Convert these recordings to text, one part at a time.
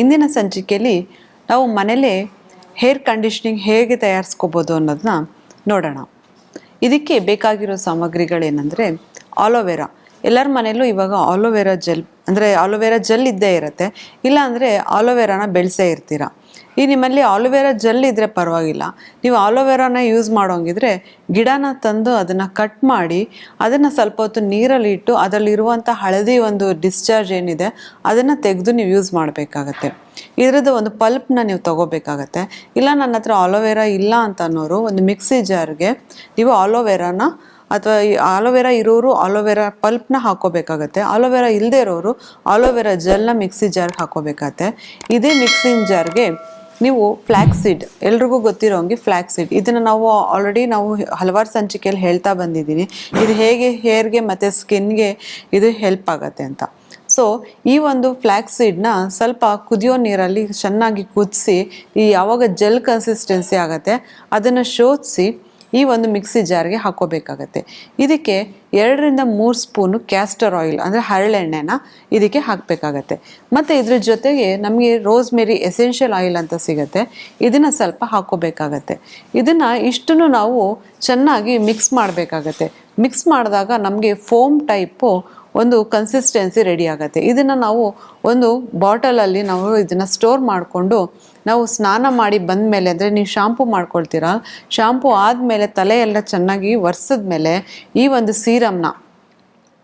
ಇಂದಿನ ಸಂಚಿಕೆಯಲ್ಲಿ ನಾವು ಮನೇಲೇ ಹೇರ್ ಕಂಡೀಷ್ನಿಂಗ್ ಹೇಗೆ ತಯಾರಿಸ್ಕೋಬೋದು ಅನ್ನೋದನ್ನ ನೋಡೋಣ. ಇದಕ್ಕೆ ಬೇಕಾಗಿರೋ ಸಾಮಗ್ರಿಗಳೇನೆಂದರೆ ಆಲೋವೆರಾ ಎಲ್ಲರ ಮನೆಯಲ್ಲೂ ಇವಾಗ ಆಲೋವೆರಾ ಜೆಲ್ ಅಂದರೆ ಆಲೋವೆರಾ ಜೆಲ್ ಇದ್ದೇ ಇರುತ್ತೆ. ಇಲ್ಲ ಅಂದರೆ ಆಲೋವೆರಾನ ಬೆಳೆಸೇ ಇರ್ತೀರ. ಈ ನಿಮ್ಮಲ್ಲಿ ಆಲೋವೆರಾ ಜೆಲ್ ಇದ್ದರೆ ಪರವಾಗಿಲ್ಲ. ನೀವು ಆಲೋವೆರಾನ ಯೂಸ್ ಮಾಡೋಂಗಿದ್ರೆ ಗಿಡನ ತಂದು ಅದನ್ನು ಕಟ್ ಮಾಡಿ, ಅದನ್ನು ಸ್ವಲ್ಪ ಹೊತ್ತು ನೀರಲ್ಲಿ ಇಟ್ಟು ಅದರಲ್ಲಿರುವಂಥ ಹಳದಿ ಒಂದು ಡಿಸ್ಚಾರ್ಜ್ ಏನಿದೆ, ಅದನ್ನು ತೆಗೆದು ನೀವು ಯೂಸ್ ಮಾಡಬೇಕಾಗತ್ತೆ. ಇದರದ್ದು ಒಂದು ಪಲ್ಪ್ನ ನೀವು ತಗೋಬೇಕಾಗತ್ತೆ. ಇಲ್ಲ ನನ್ನ ಹತ್ರ ಆಲೋವೆರಾ ಇಲ್ಲ ಅಂತ ಅನ್ನೋರು ಒಂದು ಮಿಕ್ಸಿ ಜಾರ್ಗೆ ನೀವು ಆಲೋವೆರಾನ ಅಥವಾ ಈ ಆಲೋವೆರಾ ಇರೋರು ಆಲೋವೆರಾ ಪಲ್ಪ್ನ ಹಾಕೋಬೇಕಾಗತ್ತೆ. ಆಲೋವೆರಾ ಇಲ್ಲದೆ ಇರೋರು ಆಲೋವೆರಾ ಜೆಲ್ನ ಮಿಕ್ಸಿ ಜಾರ್ಗೆ ಹಾಕೋಬೇಕಾಗತ್ತೆ. ಇದೇ ಮಿಕ್ಸಿಂಗ್ ಜಾರ್ಗೆ ನೀವು ಫ್ಲ್ಯಾಕ್ಸಿಡ್ ಎಲ್ರಿಗೂ ಗೊತ್ತಿರೋಂಗೆ ಫ್ಲ್ಯಾಕ್ಸಿಡ್ ಇದನ್ನು ನಾವು ಆಲ್ರೆಡಿ ನಾವು ಹಲವಾರು ಸಂಚಿಕೆಯಲ್ಲಿ ಹೇಳ್ತಾ ಬಂದಿದ್ದೀನಿ ಇದು ಹೇಗೆ ಹೇರ್ಗೆ ಮತ್ತು ಸ್ಕಿನ್ಗೆ ಇದು ಹೆಲ್ಪ್ ಆಗತ್ತೆ ಅಂತ. ಸೊ ಈ ಒಂದು ಫ್ಲ್ಯಾಕ್ಸ್ ಸೀಡ್ನ ಸ್ವಲ್ಪ ಕುದಿಯೋ ನೀರಲ್ಲಿ ಚೆನ್ನಾಗಿ ಕುದಿಸಿ, ಈ ಯಾವಾಗ ಜೆಲ್ ಕನ್ಸಿಸ್ಟೆನ್ಸಿ ಆಗುತ್ತೆ, ಅದನ್ನು ಶೋಧಿಸಿ ಈ ಒಂದು ಮಿಕ್ಸಿ ಜಾರ್ಗೆ ಹಾಕೋಬೇಕಾಗತ್ತೆ. ಇದಕ್ಕೆ ಎರಡರಿಂದ ಮೂರು ಸ್ಪೂನು ಕ್ಯಾಸ್ಟರ್ ಆಯಿಲ್ ಅಂದರೆ ಹರಳೆಣ್ಣೆನ ಇದಕ್ಕೆ ಹಾಕಬೇಕಾಗತ್ತೆ. ಮತ್ತು ಇದ್ರ ಜೊತೆಗೆ ನಮಗೆ ರೋಸ್ಮೆರಿ ಎಸೆನ್ಷಿಯಲ್ ಆಯಿಲ್ ಅಂತ ಸಿಗುತ್ತೆ. ಇದನ್ನು ಸ್ವಲ್ಪ ಹಾಕೋಬೇಕಾಗತ್ತೆ. ಇದನ್ನು ಇಷ್ಟನ್ನು ನಾವು ಚೆನ್ನಾಗಿ ಮಿಕ್ಸ್ ಮಾಡಬೇಕಾಗತ್ತೆ. ಮಿಕ್ಸ್ ಮಾಡಿದಾಗ ನಮಗೆ ಫೋಮ್ ಟೈಪು ಒಂದು ಕನ್ಸಿಸ್ಟೆನ್ಸಿ ರೆಡಿ ಆಗುತ್ತೆ. ಇದನ್ನು ನಾವು ಒಂದು ಬಾಟಲಲ್ಲಿ ನಾವು ಇದನ್ನು ಸ್ಟೋರ್ ಮಾಡಿಕೊಂಡು ನಾವು ಸ್ನಾನ ಮಾಡಿ ಬಂದ ಮೇಲೆ ಅಂದರೆ ನೀವು ಶಾಂಪು ಮಾಡ್ಕೊಳ್ತೀರಾ ಶಾಂಪು ಆದಮೇಲೆ ತಲೆಯೆಲ್ಲ ಚೆನ್ನಾಗಿ ಒರೆಸಿದ ಮೇಲೆ ಈ ಒಂದು ಸೀರಮ್ನ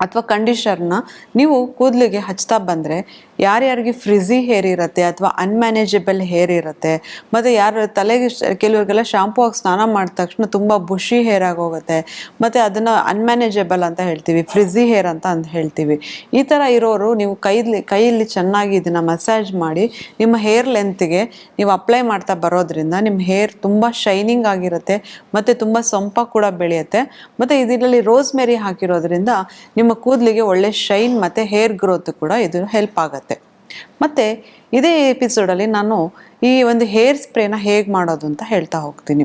ಅಥವಾ ಕಂಡೀಷರ್ನ ನೀವು ಕೂದಲಿಗೆ ಹಚ್ತಾ ಬಂದರೆ ಯಾರ್ಯಾರಿಗೆ ಫ್ರಿಜಿ ಹೇರ್ ಇರುತ್ತೆ ಅಥವಾ ಅನ್ಮ್ಯಾನೇಜಬಲ್ ಹೇರ್ ಇರುತ್ತೆ, ಮತ್ತು ಯಾರು ತಲೆಗೆ ಕೆಲವರಿಗೆಲ್ಲ ಶಾಂಪು ಹಾಕಿ ಸ್ನಾನ ಮಾಡಿದ ತಕ್ಷಣ ತುಂಬ ಬುಷಿ ಹೇರ್ ಆಗೋಗುತ್ತೆ, ಮತ್ತು ಅದನ್ನು ಅನ್ಮ್ಯಾನೇಜಬಲ್ ಅಂತ ಹೇಳ್ತೀವಿ ಫ್ರಿಝಿ ಹೇರ್ ಅಂತ ಅಂತ ಹೇಳ್ತೀವಿ. ಈ ಥರ ಇರೋರು ನೀವು ಕೈಲಿ, ಕೈಯಲ್ಲಿ ಚೆನ್ನಾಗಿ ಇದನ್ನು ಮಸಾಜ್ ಮಾಡಿ, ನಿಮ್ಮ ಹೇರ್ ಲೆಂತ್ಗೆ ನೀವು ಅಪ್ಲೈ ಮಾಡ್ತಾ ಬರೋದ್ರಿಂದ ನಿಮ್ಮ ಹೇರ್ ತುಂಬ ಶೈನಿಂಗ್ ಆಗಿರುತ್ತೆ, ಮತ್ತು ತುಂಬ ಸೊಂಪ ಕೂಡ ಬೆಳೆಯುತ್ತೆ, ಮತ್ತು ಇದರಲ್ಲಿ ರೋಸ್ಮೆರಿ ಹಾಕಿರೋದ್ರಿಂದ ನಿಮ್ಮ ಕೂದಲಿಗೆ ಒಳ್ಳೆ ಶೈನ್ ಮತ್ತು ಹೇರ್ ಗ್ರೋತ್ ಕೂಡ ಇದು ಹೆಲ್ಪ್ ಆಗುತ್ತೆ. ಮತ್ತು ಇದೇ ಎಪಿಸೋಡಲ್ಲಿ ನಾನು ಈ ಒಂದು ಹೇರ್ ಸ್ಪ್ರೇನ ಹೇಗೆ ಮಾಡೋದು ಅಂತ ಹೇಳ್ತಾ ಹೋಗ್ತೀನಿ.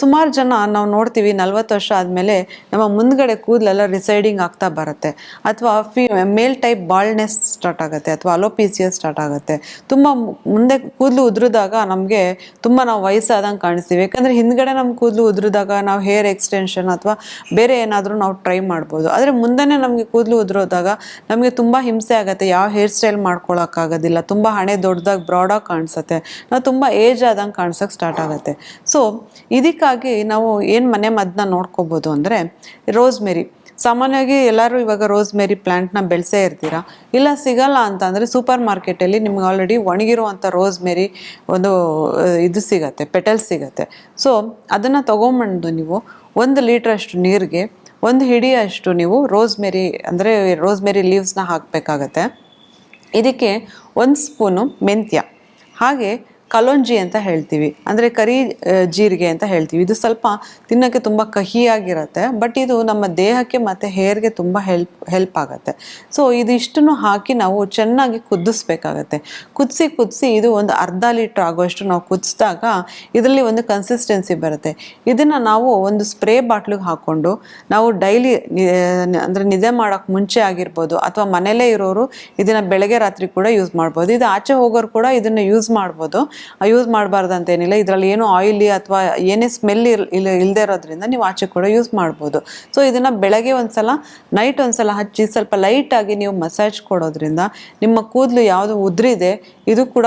ಸುಮಾರು ಜನ ನಾವು ನೋಡ್ತೀವಿ ನಲ್ವತ್ತು ವರ್ಷ ಆದಮೇಲೆ ನಮ್ಮ ಮುಂದ್ಗಡೆ ಕೂದಲೆಲ್ಲ ರಿಸೈಡಿಂಗ್ ಆಗ್ತಾ ಬರುತ್ತೆ. ಅಥವಾ female type baldness start ಆಗುತ್ತೆ, ಅಥವಾ ಅಲೋಪೀಸಿಯಸ್ ಸ್ಟಾರ್ಟ್ ಆಗುತ್ತೆ. ತುಂಬ ಮುಂದೆ ಕೂದಲು ಉದುರಿದಾಗ ನಮಗೆ ತುಂಬ ನಾವು ವಯಸ್ಸಾದಂಗೆ ಕಾಣಿಸ್ತೀವಿ. ಯಾಕಂದರೆ ಹಿಂದ್ಗಡೆ ನಮ್ಮ ಕೂದಲು ಉದುರಿದಾಗ ನಾವು ಹೇರ್ ಎಕ್ಸ್ಟೆನ್ಷನ್ ಅಥವಾ ಬೇರೆ ಏನಾದರೂ ನಾವು ಟ್ರೈ ಮಾಡ್ಬೋದು. ಆದರೆ ಮುಂದೆ ನಮಗೆ ಕೂದಲು ಉದುರೋದಾಗ ನಮಗೆ ತುಂಬ ಹಿಂಸೆ ಆಗುತ್ತೆ. ಯಾವ ಹೇರ್ ಸ್ಟೈಲ್ ಮಾಡ್ಕೊಳಕ್ಕಾಗೋದಿಲ್ಲ ತುಂಬ ಹಣೆ ದೊಡ್ಡದಾಗಿ ಬ್ರಾಡಾಗಿ ಕಾಣಿಸುತ್ತೆ. ನಾವು ತುಂಬ ಏಜ್ ಆದಂಗೆ ಕಾಣಿಸೋಕೆ ಸ್ಟಾರ್ಟ್ ಆಗುತ್ತೆ. ಸೊ ಇದಕ್ಕಾಗಿ ನಾವು ಏನು ಮನೆ ಮದ್ದನ್ನ ನೋಡ್ಕೋಬೋದು ಅಂದರೆ ರೋಸ್ಮೆರಿ ಸಾಮಾನ್ಯವಾಗಿ ಎಲ್ಲರೂ ಇವಾಗ ರೋಸ್ಮೆರಿ ಪ್ಲ್ಯಾಂಟ್ನ ಬೆಳೆಸೇ ಇರ್ತೀರಾ? ಇಲ್ಲ ಸಿಗಲ್ಲ ಅಂತ ಅಂದರೆ ಸೂಪರ್ ಮಾರ್ಕೆಟಲ್ಲಿ ನಿಮ್ಗೆ ಆಲ್ರೆಡಿ ಒಣಗಿರುವಂಥ ರೋಸ್ಮೆರಿ ಒಂದು, ಇದು ಸಿಗತ್ತೆ, ಪೆಟಲ್ ಸಿಗತ್ತೆ. ಸೊ ಅದನ್ನು ತೊಗೊಂಬಂದು ನೀವು ಒಂದು ಲೀಟ್ರಷ್ಟು ನೀರಿಗೆ, ಒಂದು ಹಿಡಿಯಷ್ಟು ನೀವು ರೋಸ್ಮೆರಿ ಅಂದರೆ ರೋಸ್ಮೆರಿ ಲೀವ್ಸ್ನ ಹಾಕಬೇಕಾಗತ್ತೆ. ಇದಕ್ಕೆ ಒಂದು ಸ್ಪೂನು ಮೆಂತ್ಯ. ಹಾಗೆ ಕಲೋಂಜಿ ಅಂತ ಹೇಳ್ತೀವಿ. ಅಂದರೆ ಕರಿ ಜೀರಿಗೆ ಅಂತ ಹೇಳ್ತೀವಿ. ಇದು ಸ್ವಲ್ಪ ತಿನ್ನೋಕ್ಕೆ ತುಂಬ ಕಹಿಯಾಗಿರುತ್ತೆ. ಬಟ್ ಇದು ನಮ್ಮ ದೇಹಕ್ಕೆ ಮತ್ತು ಹೇರ್ಗೆ ತುಂಬ ಹೆಲ್ಪ್ ಹೆಲ್ಪ್ ಆಗುತ್ತೆ. ಸೊ, ಇದಿಷ್ಟನ್ನು ಹಾಕಿ ನಾವು ಚೆನ್ನಾಗಿ ಕುದಿಸ್ಬೇಕಾಗತ್ತೆ. ಕುದಿಸಿ ಕುದಿಸಿ ಇದು ಒಂದು ಅರ್ಧ ಲೀಟ್ರ್ ಆಗುವಷ್ಟು ನಾವು ಕುದಿಸಿದಾಗ ಇದರಲ್ಲಿ ಒಂದು ಕನ್ಸಿಸ್ಟೆನ್ಸಿ ಬರುತ್ತೆ. ಇದನ್ನು ನಾವು ಒಂದು ಸ್ಪ್ರೇ ಬಾಟ್ಲಿಗೆ ಹಾಕ್ಕೊಂಡು ನಾವು ಡೈಲಿ ಅಂದರೆ ನಿದ್ದೆ ಮಾಡೋಕ್ಕೆ ಮುಂಚೆ ಆಗಿರ್ಬೋದು ಅಥವಾ ಮನೇಲೇ ಇರೋರು ಇದನ್ನು ಬೆಳಗ್ಗೆ ರಾತ್ರಿ ಕೂಡ ಯೂಸ್ ಮಾಡ್ಬೋದು. ಇದು ಆಚೆ ಹೋಗೋರು ಕೂಡ ಇದನ್ನು ಯೂಸ್ ಮಾಡ್ಬೋದು. ಯೂಸ್ ಮಾಡಬಾರ್ದು ಅಂತ ಏನಿಲ್ಲ ಇದರಲ್ಲಿ ಏನು ಆಯಿಲಿ ಅಥವಾ ಏನೇ ಸ್ಮೆಲ್ ಇರ್, ಇಲ್ಲ ಇಲ್ಲದೆ ಇರೋದ್ರಿಂದ ನೀವು ಆಚೆ ಕೂಡ ಯೂಸ್ ಮಾಡ್ಬೋದು. ಸೊ ಇದನ್ನು ಬೆಳಗ್ಗೆ ಒಂದ್ಸಲ ನೈಟ್ ಒಂದ್ಸಲ ಹಚ್ಚಿ ಸ್ವಲ್ಪ ಲೈಟಾಗಿ ನೀವು ಮಸಾಜ್ ಕೊಡೋದ್ರಿಂದ ನಿಮ್ಮ ಕೂದಲು ಯಾವುದು ಉದ್ರಿದೆ, ಇದು ಕೂಡ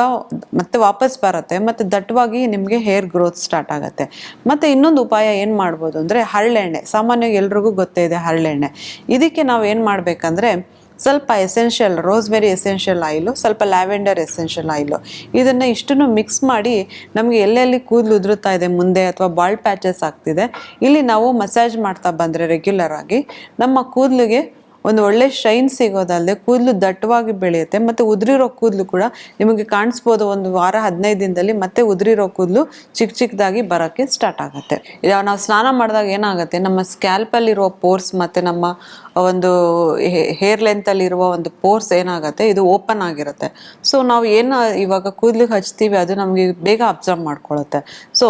ಮತ್ತೆ ವಾಪಸ್ ಬರುತ್ತೆ. ಮತ್ತು ದಟ್ಟವಾಗಿ ನಿಮಗೆ ಹೇರ್ ಗ್ರೋತ್ ಸ್ಟಾರ್ಟ್ ಆಗುತ್ತೆ. ಮತ್ತು ಇನ್ನೊಂದು ಉಪಾಯ ಏನು ಮಾಡ್ಬೋದು ಅಂದರೆ ಹರಳೆಣ್ಣೆ. ಸಾಮಾನ್ಯವಾಗಿ ಎಲ್ರಿಗೂ ಗೊತ್ತೇ ಇದೆ ಹರಳೆಣ್ಣೆ. ಇದಕ್ಕೆ ನಾವು ಏನು ಮಾಡಬೇಕಂದ್ರೆ ಸ್ವಲ್ಪ ಎಸೆನ್ಷಿಯಲ್ ರೋಸ್ಮೆರಿ ಎಸೆನ್ಷಿಯಲ್ ಆಯಿಲು ಸ್ವಲ್ಪ ಲ್ಯಾವೆಂಡರ್ ಎಸೆನ್ಷಿಯಲ್ ಆಯಿಲು ಇದನ್ನು ಇಷ್ಟನ್ನು ಮಿಕ್ಸ್ ಮಾಡಿ ನಮಗೆ ಎಲ್ಲೆಲ್ಲಿ ಕೂದಲು ಉದುರುತ್ತಾ ಇದೆ ಮುಂದೆ ಅಥವಾ ಬಾಲ್ ಪ್ಯಾಚಸ್ ಆಗ್ತಿದೆ, ಇಲ್ಲಿ ನಾವು ಮಸಾಜ್ ಮಾಡ್ತಾ ಬಂದರೆ ರೆಗ್ಯುಲರ್ ಆಗಿ ನಮ್ಮ ಕೂದಲಿಗೆ ಒಂದು ಒಳ್ಳೆ ಶೈನ್ ಸಿಗೋದಲ್ಲದೆ ಕೂದಲು ದಟ್ಟವಾಗಿ ಬೆಳೆಯುತ್ತೆ ಮತ್ತು ಉದುರಿರೋ ಕೂದಲು ಕೂಡ ನಿಮಗೆ ಕಾಣಿಸ್ಬೋದು ಒಂದು ವಾರ, ಹದಿನೈದು ದಿನದಲ್ಲಿ ಮತ್ತೆ ಉದುರಿರೋ ಕೂದಲು ಚಿಕ್ಕ ಚಿಕ್ಕದಾಗಿ ಬರೋಕ್ಕೆ ಸ್ಟಾರ್ಟ್ ಆಗುತ್ತೆ. ನಾವು ಸ್ನಾನ ಮಾಡಿದಾಗ ಏನಾಗುತ್ತೆ? ನಮ್ಮ ಸ್ಕ್ಯಾಲ್ಪಲ್ಲಿರುವ ಪೋರ್ಸ್ ಮತ್ತು ನಮ್ಮ ಒಂದು ಹೇರ್ ಲೆಂತಲ್ಲಿರುವ ಒಂದು ಪೋರ್ಸ್ ಏನಾಗುತ್ತೆ? ಇದು ಓಪನ್ ಆಗಿರುತ್ತೆ. ಸೊ ನಾವು ಏನು ಇವಾಗ ಕೂದಲಿಗೆ ಹಚ್ತೀವಿ ಅದು ನಮಗೆ ಬೇಗ ಅಬ್ಸರ್ವ್ ಮಾಡ್ಕೊಳ್ಳುತ್ತೆ ಸೊ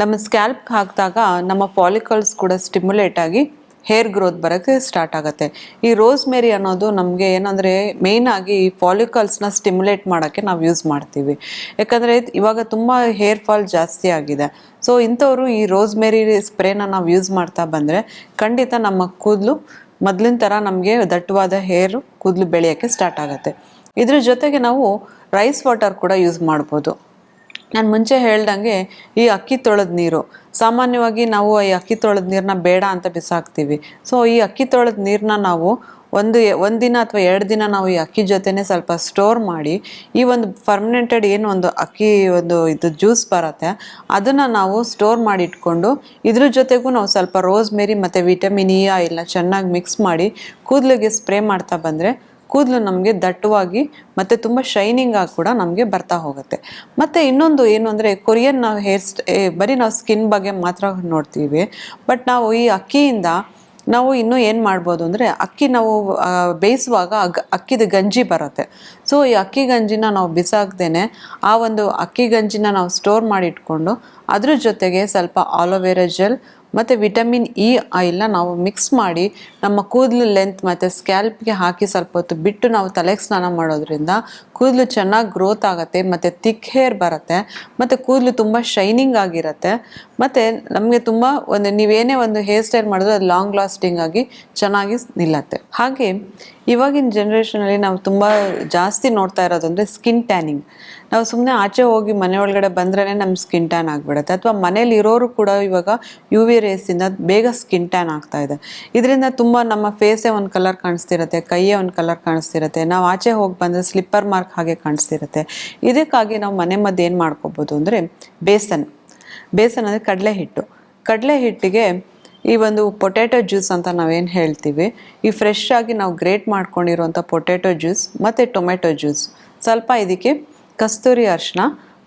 ನಮ್ಮ ಸ್ಕ್ಯಾಲ್ಪ್ ಹಾಕಿದಾಗ ನಮ್ಮ ಫಾಲಿಕಲ್ಸ್ ಕೂಡ ಸ್ಟಿಮ್ಯುಲೇಟ್ ಆಗಿ ಹೇರ್ ಗ್ರೋತ್ ಬರೋಕ್ಕೆ ಸ್ಟಾರ್ಟ್ ಆಗುತ್ತೆ. ಈ ರೋಸ್ ಮೇರಿ ಅನ್ನೋದು ನಮಗೆ ಏನಂದರೆ ಮೇಯ್ನಾಗಿ ಈ ಫಾಲಿಕಲ್ಸ್ನ ಸ್ಟಿಮ್ಯುಲೇಟ್ ಮಾಡೋಕ್ಕೆ ನಾವು ಯೂಸ್ ಮಾಡ್ತೀವಿ. ಯಾಕಂದರೆ ಇವಾಗ ತುಂಬ ಹೇರ್ ಫಾಲ್ ಜಾಸ್ತಿ ಆಗಿದೆ. ಸೊ ಇಂಥವರು ಈ ರೋಸ್ ಮೇರಿ ಸ್ಪ್ರೇನ ನಾವು ಯೂಸ್ ಮಾಡ್ತಾ ಬಂದರೆ ಖಂಡಿತ ನಮ್ಮ ಕೂದಲು ಮೊದಲಿನ ಥರ ನಮಗೆ ದಟ್ಟವಾದ ಹೇರು ಕೂದಲು ಬೆಳೆಯೋಕ್ಕೆ ಸ್ಟಾರ್ಟ್ ಆಗುತ್ತೆ. ಇದ್ರ ಜೊತೆಗೆ ನಾವು ರೈಸ್ ವಾಟರ್ ಕೂಡ ಯೂಸ್ ಮಾಡ್ಬೋದು. ನಾನು ಮುಂಚೆ ಹೇಳ್ದಂಗೆ ಈ ಅಕ್ಕಿ ತೊಳೆದ ನೀರು. ಸಾಮಾನ್ಯವಾಗಿ ನಾವು ಈ ಅಕ್ಕಿ ತೊಳೆದ ನೀರನ್ನ ಬೇಡ ಅಂತ ಬಿಸಾಕ್ತೀವಿ. ಸೊ ಈ ಅಕ್ಕಿ ತೊಳೆದ ನೀರನ್ನ ನಾವು ಒಂದು ಒಂದಿನ ಅಥವಾ ಎರಡು ದಿನ ನಾವು ಈ ಅಕ್ಕಿ ಜೊತೆನೆ ಸ್ವಲ್ಪ ಸ್ಟೋರ್ ಮಾಡಿ, ಈ ಒಂದು ಪರ್ಮನೆಂಟೆಡ್ ಏನು ಒಂದು ಅಕ್ಕಿ ಒಂದು ಇದು ಜ್ಯೂಸ್ ಬರುತ್ತೆ, ಅದನ್ನು ನಾವು ಸ್ಟೋರ್ ಮಾಡಿ ಇಟ್ಕೊಂಡು, ಇದ್ರ ಜೊತೆಗೂ ನಾವು ಸ್ವಲ್ಪ ರೋಸ್ ಮೇರಿ ಮತ್ತು ವಿಟಮಿನ್ ಇ ಆಯಿಲ್ನ ಚೆನ್ನಾಗಿ ಮಿಕ್ಸ್ ಮಾಡಿ ಕೂದಲಿಗೆ ಸ್ಪ್ರೇ ಮಾಡ್ತಾ ಬಂದರೆ ಕೂದಲು ನಮಗೆ ದಟ್ಟವಾಗಿ ಮತ್ತು ತುಂಬ ಶೈನಿಂಗ್ ಆಗಿ ಕೂಡ ನಮಗೆ ಬರ್ತಾ ಹೋಗುತ್ತೆ. ಮತ್ತು ಇನ್ನೊಂದು ಏನು ಅಂದರೆ ಕೊರಿಯನ್ ನಾವು ಹೇರ್ ಸ್ಟ್ ಬರೀ ನಾವು ಸ್ಕಿನ್ ಬಗ್ಗೆ ಮಾತ್ರ ನೋಡ್ತೀವಿ. ಬಟ್ ನಾವು ಈ ಅಕ್ಕಿಯಿಂದ ನಾವು ಇನ್ನೂ ಏನು ಮಾಡ್ಬೋದು ಅಂದರೆ ಅಕ್ಕಿ ನಾವು ಬೇಯಿಸುವಾಗ ಅಕ್ಕಿದ ಗಂಜಿ ಬರುತ್ತೆ. ಸೊ ಈ ಅಕ್ಕಿ ಗಂಜಿನ ನಾವು ಬಿಸಾಕ್ದೇನೆ ಆ ಒಂದು ಅಕ್ಕಿ ಗಂಜಿನ ನಾವು ಸ್ಟೋರ್ ಮಾಡಿ ಇಟ್ಕೊಂಡು ಅದ್ರ ಜೊತೆಗೆ ಸ್ವಲ್ಪ ಆಲೋವೆರಾ ಜೆಲ್ ಮತ್ತು ವಿಟಮಿನ್ ಇ ಆಯಿಲ್ನ ನಾವು ಮಿಕ್ಸ್ ಮಾಡಿ ನಮ್ಮ ಕೂದಲು ಲೆಂತ್ ಮತ್ತು ಸ್ಕ್ಯಾಲ್ಪ್ಗೆ ಹಾಕಿ ಸ್ವಲ್ಪ ಹೊತ್ತು ಬಿಟ್ಟು ನಾವು ತಲೆಗೆ ಸ್ನಾನ ಮಾಡೋದ್ರಿಂದ ಕೂದಲು ಚೆನ್ನಾಗಿ ಗ್ರೋತ್ ಆಗುತ್ತೆ, ಮತ್ತು ತಿಕ್ ಹೇರ್ ಬರುತ್ತೆ, ಮತ್ತು ಕೂದಲು ತುಂಬ ಶೈನಿಂಗ್ ಆಗಿರುತ್ತೆ, ಮತ್ತು ನಮಗೆ ತುಂಬ ಒಂದು ನೀವೇನೇ ಒಂದು ಹೇರ್ ಸ್ಟೈಲ್ ಮಾಡಿದ್ರೆ ಅದು ಲಾಂಗ್ ಲಾಸ್ಟಿಂಗ್ ಆಗಿ ಚೆನ್ನಾಗಿ ನಿಲ್ಲತ್ತೆ. ಹಾಗೆ ಇವಾಗಿನ ಜನ್ರೇಷನಲ್ಲಿ ನಾವು ತುಂಬ ಜಾಸ್ತಿ ನೋಡ್ತಾ ಇರೋದು ಅಂದರೆ ಸ್ಕಿನ್ ಟ್ಯಾನಿಂಗ್ ನಾವು ಸುಮ್ಮನೆ ಆಚೆ ಹೋಗಿ ಮನೆ ಒಳಗಡೆ ಬಂದ್ರೇ ನಮ್ಮ ಸ್ಕಿನ್ ಟ್ಯಾನ್ ಆಗಿಬಿಡುತ್ತೆ, ಅಥವಾ ಮನೇಲಿ ಇರೋರು ಕೂಡ ಇವಾಗ ಯು ವಿ ರೇಸಿಂದ ಬೇಗ ಸ್ಕಿನ್ ಟ್ಯಾನ್ ಆಗ್ತಾ ಇದೆ. ಇದರಿಂದ ತುಂಬ ನಮ್ಮ ಫೇಸೇ ಒಂದು ಕಲರ್ ಕಾಣಿಸ್ತಿರುತ್ತೆ, ಕೈಯೇ ಒಂದು ಕಲರ್ ಕಾಣಿಸ್ತಿರುತ್ತೆ, ನಾವು ಆಚೆ ಹೋಗಿ ಬಂದರೆ ಸ್ಲಿಪ್ಪರ್ ಮಾರ್ಕ್ ಹಾಗೆ ಕಾಣಿಸ್ತಿರುತ್ತೆ. ಇದಕ್ಕಾಗಿ ನಾವು ಮನೆ ಮದ್ದು ಏನು ಮಾಡ್ಕೋಬೋದು ಅಂದರೆ ಬೇಸನ್. ಬೇಸನ್ ಅಂದರೆ ಕಡಲೆ ಹಿಟ್ಟು. ಕಡಲೆ ಹಿಟ್ಟಿಗೆ ಈ ಒಂದು ಪೊಟ್ಯಾಟೊ ಜ್ಯೂಸ್ ಅಂತ ನಾವೇನು ಹೇಳ್ತೀವಿ, ಈ ಫ್ರೆಶ್ ಆಗಿ ನಾವು ಗ್ರೇಟ್ ಮಾಡ್ಕೊಂಡಿರುವಂಥ ಪೊಟ್ಯಾಟೊ ಜ್ಯೂಸ್ ಮತ್ತು ಟೊಮೆಟೊ ಜ್ಯೂಸ್. ಸ್ವಲ್ಪ ಇದಕ್ಕೆ ಕಸ್ತೂರಿ ಅರಿಶಿನ,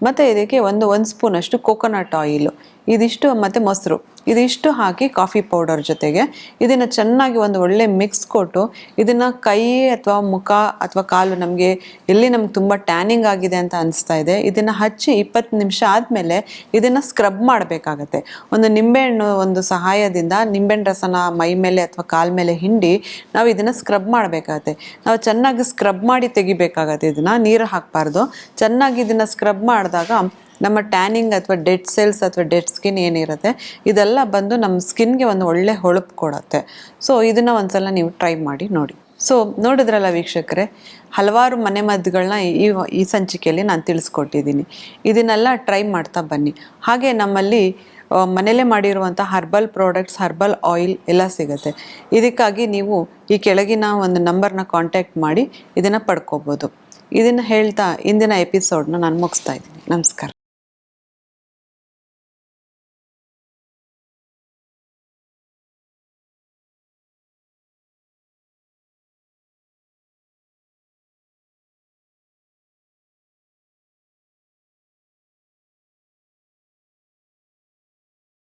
ಮತ್ತು ಇದಕ್ಕೆ ಒಂದು ಒಂದು ಸ್ಪೂನಷ್ಟು ಕೋಕೋನಟ್ ಆಯಿಲು ಇದಿಷ್ಟು ಮತ್ತು ಮೊಸರು. ಇದಿಷ್ಟು ಹಾಕಿ ಕಾಫಿ ಪೌಡರ್ ಜೊತೆಗೆ ಇದನ್ನು ಚೆನ್ನಾಗಿ ಒಂದು ಒಳ್ಳೆ ಮಿಕ್ಸ್ ಕೊಟ್ಟು ಇದನ್ನು ಕೈ ಅಥವಾ ಮುಖ ಅಥವಾ ಕಾಲು ನಮಗೆ ಎಲ್ಲಿ ನಮ್ಗೆ ತುಂಬ ಟ್ಯಾನಿಂಗ್ ಆಗಿದೆ ಅಂತ ಅನಿಸ್ತಾ ಇದೆ, ಇದನ್ನು ಹಚ್ಚಿ ಇಪ್ಪತ್ತು ನಿಮಿಷ ಆದಮೇಲೆ ಇದನ್ನು ಸ್ಕ್ರಬ್ ಮಾಡಬೇಕಾಗತ್ತೆ. ಒಂದು ನಿಂಬೆಹಣ್ಣು ಒಂದು ಸಹಾಯದಿಂದ ನಿಂಬೆಹಣ್ಣು ರಸನ ಮೈ ಮೇಲೆ ಅಥವಾ ಕಾಲ ಮೇಲೆ ಹಿಂಡಿ ನಾವು ಇದನ್ನು ಸ್ಕ್ರಬ್ ಮಾಡಬೇಕಾಗತ್ತೆ. ನಾವು ಚೆನ್ನಾಗಿ ಸ್ಕ್ರಬ್ ಮಾಡಿ ತೆಗಿಬೇಕಾಗತ್ತೆ ಇದನ್ನು, ನೀರು ಹಾಕಬಾರ್ದು. ಚೆನ್ನಾಗಿ ಇದನ್ನು ಸ್ಕ್ರಬ್ ಮಾಡಿದಾಗ ನಮ್ಮ ಟ್ಯಾನಿಂಗ್ ಅಥವಾ ಡೆಡ್ ಸೆಲ್ಸ್ ಅಥವಾ ಡೆಡ್ ಸ್ಕಿನ್ ಏನಿರುತ್ತೆ, ಇದೆಲ್ಲ ಬಂದು ನಮ್ಮ ಸ್ಕಿನ್ಗೆ ಒಂದು ಒಳ್ಳೆ ಹೊಳಪು ಕೊಡುತ್ತೆ. ಸೊ ಇದನ್ನು ಒಂದ್ಸಲ ನೀವು ಟ್ರೈ ಮಾಡಿ ನೋಡಿ. ಸೊ ನೋಡಿದ್ರಲ್ಲ ವೀಕ್ಷಕರೇ, ಹಲವಾರು ಮನೆ ಮದ್ದುಗಳನ್ನ ಈ ಈ ಸಂಚಿಕೆಯಲ್ಲಿ ನಾನು ತಿಳಿಸ್ಕೊಟ್ಟಿದ್ದೀನಿ. ಇದನ್ನೆಲ್ಲ ಟ್ರೈ ಮಾಡ್ತಾ ಬನ್ನಿ. ಹಾಗೆ ನಮ್ಮಲ್ಲಿ ಮನೆಯಲ್ಲೇ ಮಾಡಿರುವಂಥ ಹರ್ಬಲ್ ಪ್ರಾಡಕ್ಟ್ಸ್, ಹರ್ಬಲ್ ಆಯಿಲ್ ಎಲ್ಲ ಸಿಗುತ್ತೆ. ಇದಕ್ಕಾಗಿ ನೀವು ಈ ಕೆಳಗಿನ ಒಂದು ನಂಬರ್ನ ಕಾಂಟ್ಯಾಕ್ಟ್ ಮಾಡಿ ಇದನ್ನು ಪಡ್ಕೋಬೋದು. ಇದನ್ನು ಹೇಳ್ತಾ ಇಂದಿನ ಎಪಿಸೋಡ್ನ ನಾನು ಮುಗಿಸ್ತಾ ಇದ್ದೀನಿ. ನಮಸ್ಕಾರ.